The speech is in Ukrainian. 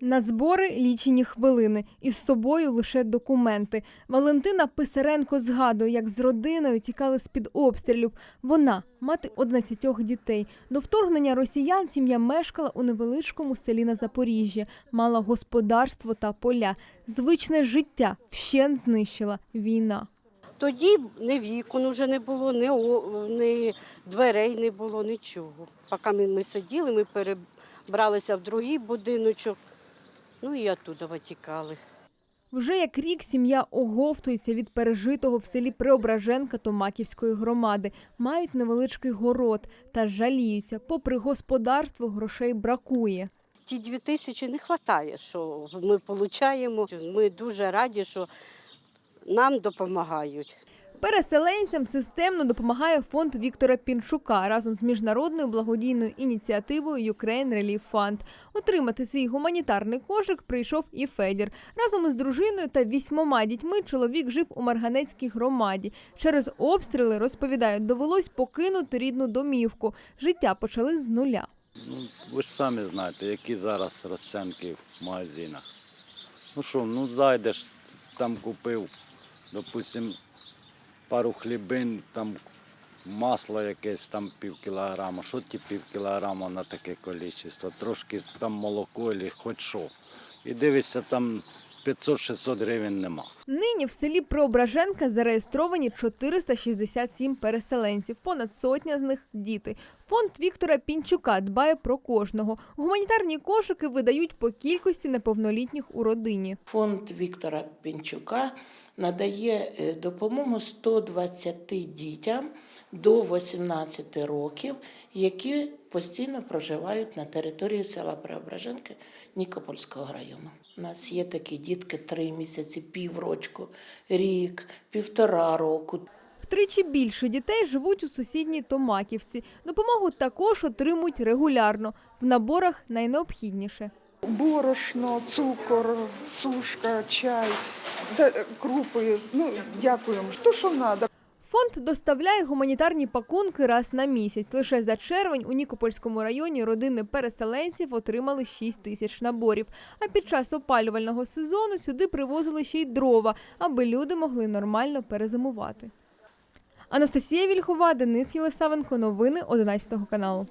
На збори лічені хвилини, із собою лише документи. Валентина Писаренко згадує, як з родиною тікали з-під обстрілів. Вона мати 11 дітей. До вторгнення росіян сім'я мешкала у невеличкому селі на Запоріжжі, мала господарство та поля. Звичне життя вщент знищила війна. Тоді ні вікон вже не було, ні, ні дверей не було, нічого. Поки ми сиділи, ми перебралися в другий будиночок, ну і оттуда витікали. Вже як рік сім'я оговтується від пережитого в селі Преображенка Томаківської громади. Мають невеличкий город та жаліються. Попри господарство, грошей бракує. Ті дві тисячі не вистачає, що ми отримуємо. Ми дуже раді, що нам допомагають. Переселенцям системно допомагає фонд Віктора Пінчука разом з міжнародною благодійною ініціативою Ukraine Relief Fund. Отримати свій гуманітарний кошик прийшов і Федір. Разом із дружиною та вісьмома дітьми чоловік жив у Марганецькій громаді. Через обстріли, розповідають, довелось покинути рідну домівку. Життя почали з нуля. Ну, ви ж самі знаєте, які зараз розцінки в магазинах. Ну що, ну зайдеш, там купив, допустим, пару хлібин, там масло якесь, там пів кілограма. Що ті пів кілограма на таке кількість? Трошки там молоко, або хоч що. І дивишся, там 500-600 гривень нема. Нині в селі Преображенка зареєстровані 467 переселенців. Понад сотня з них діти. Фонд Віктора Пінчука дбає про кожного. Гуманітарні кошики видають по кількості неповнолітніх у родині. Фонд Віктора Пінчука надає е, допомогу 120 дітям до 18 років, які постійно проживають на території села Преображенки Нікопольського району. У нас є такі дітки три місяці, піврочку, рік, півтора року. Втричі більше дітей живуть у сусідній Томаківці. Допомогу також отримують регулярно. В наборах найнеобхідніше. Борошно, цукор, сушка, чай, крупи. Ну, дякуємо. Що що треба. Фонд доставляє гуманітарні пакунки раз на місяць. Лише за червень у Нікопольському районі родини переселенців отримали 6 тисяч наборів. А під час опалювального сезону сюди привозили ще й дрова, аби люди могли нормально перезимувати. Анастасія Вільхова, Денис Єлисавенко. Новини 11 каналу.